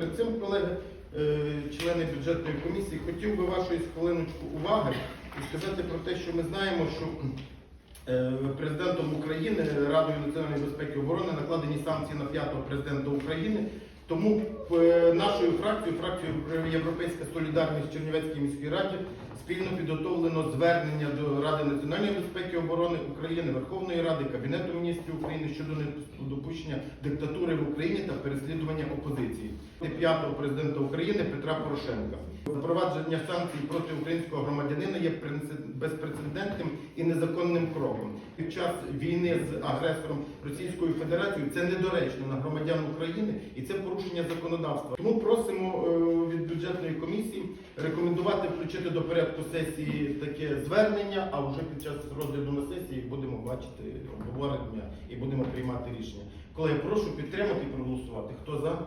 Перед цим, колеги, е, члени бюджетної комісії, хотів би вашої хвилиночку уваги і сказати про те, що ми знаємо, що е, президентом України, Радою національної безпеки і оборони накладені санкції на п'ятого президента України. Тому е, нашою фракцією, фракцією Європейська Солідарність Чернівецькій міській раді спільно підготовлено звернення до Ради національної безпеки і оборони України, Верховної Ради, Кабінету міністрів України щодо недопущення диктатури в Україні та переслідування опозиції п'ятого президента України Петра Порошенка. Запровадження санкцій проти українського громадянина є безпрецедентним і незаконним кроком. Під час війни з агресором Російською Федерацією це недоречно на громадян України і це порушення законодавства. Тому просимо е, від бюджетної комісії рекомендувати включити до порядку сесії таке звернення, а вже під час розгляду на сесії будемо бачити обговорення і будемо приймати рішення. Колеги, прошу підтримати і проголосувати. Хто за?